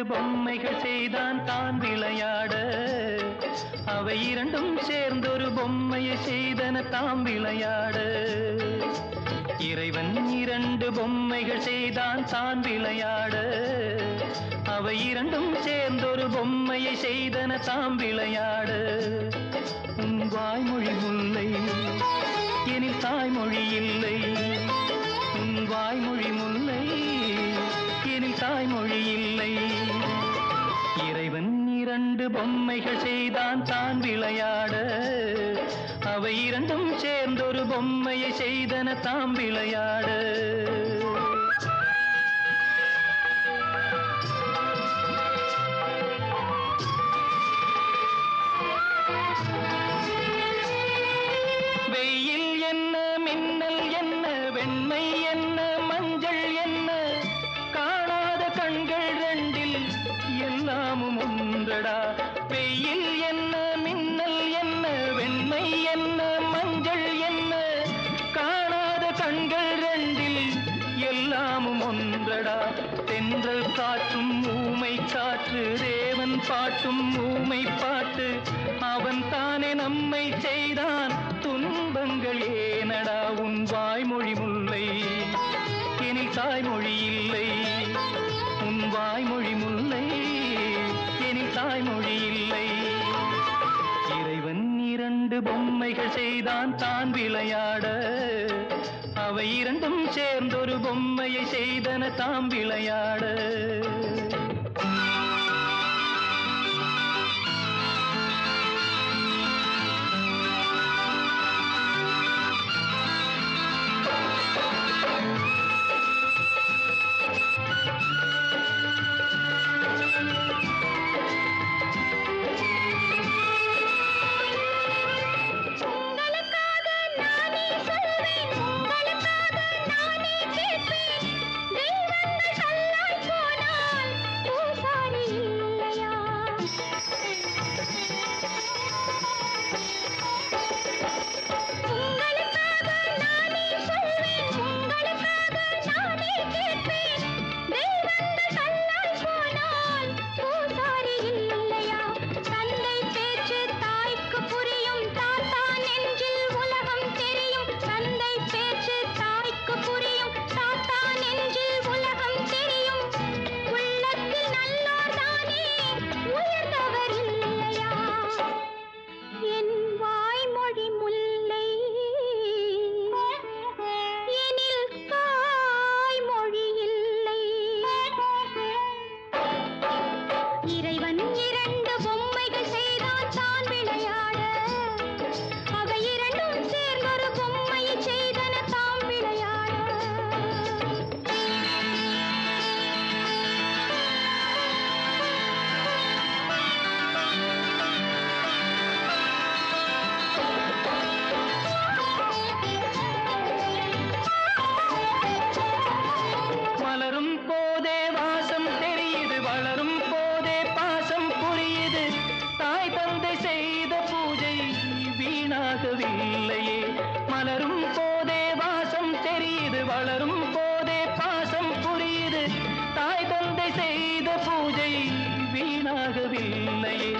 இரண்டு பொம்மைகள் செய்தான் தான் விளையாட. அவை இரண்டும் சேர்ந்தொரு பொம்மையை செய்தன தாம் விளையாட. இறைவன் இரண்டு பொம்மைகள் செய்தான் தான் விளையாட. அவை இரண்டும் சேர்ந்தொரு பொம்மையை செய்தன தாம் விளையாட. உன் வாய்மொழி முல்லை எனில் தாய்மொழி இல்லை. இரண்டு பொம்மைகள் செய்தான் தான் விளையாட. அவை இரண்டும் சேர்ந்தொரு பொம்மையை செய்தன தாம் விளையாட. கண்கள் ரெண்டில் எல்லாமும் ஒன்றடா. தென்றல் காற்றும் ஊமை காற்று தேவன் பாட்டும் ஊமை பாட்டு. அவன் தானே நம்மை செய்தான் துன்பங்கள் ஏனடா. உன் வாய்மொழி முல்லை எனில் தாய்மொழி இல்லை. உன் வாய்மொழி முல்லை எனில் தாய்மொழி இல்லை. இரண்டு பொம்மைகள் செய்தான் தான் விளையாட. அவை இரண்டும் சேர்ந்தொரு பொம்மையை செய்தன தாம் விளையாட. வீணாகவில்லையே மலரும் போதே வாசம் தெரியுது வளரும் போதே பாசம் புரியுது. தாய் தந்தை செய்த பூஜை வீணாகவில்லையே.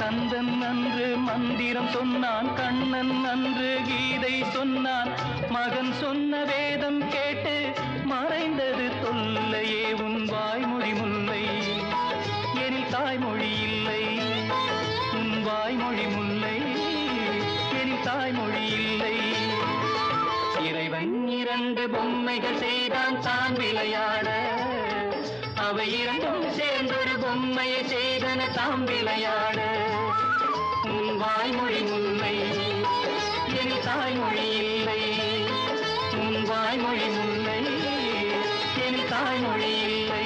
கந்தன் அன்று மந்திரம் சொன்னான் கண்ணன் அன்று கீதை சொன்னான். மகன் சொன்ன வேதம் கேட்டு மறைந்தது தொல்லையே. உன் வாய்மொழி முல்லை இரண்டு பொம்மைகள் செய்தான் தான் விளையாட அவை இரண்டும் சேர்ந்தொரு பொம்மையை செய்தன தாம் விளையாட உன் வாய்மொழி உண்மை என் தாய்மொழி இல்லை. உன் வாய்மொழி உண்மை என் தாய்மொழி இல்லை.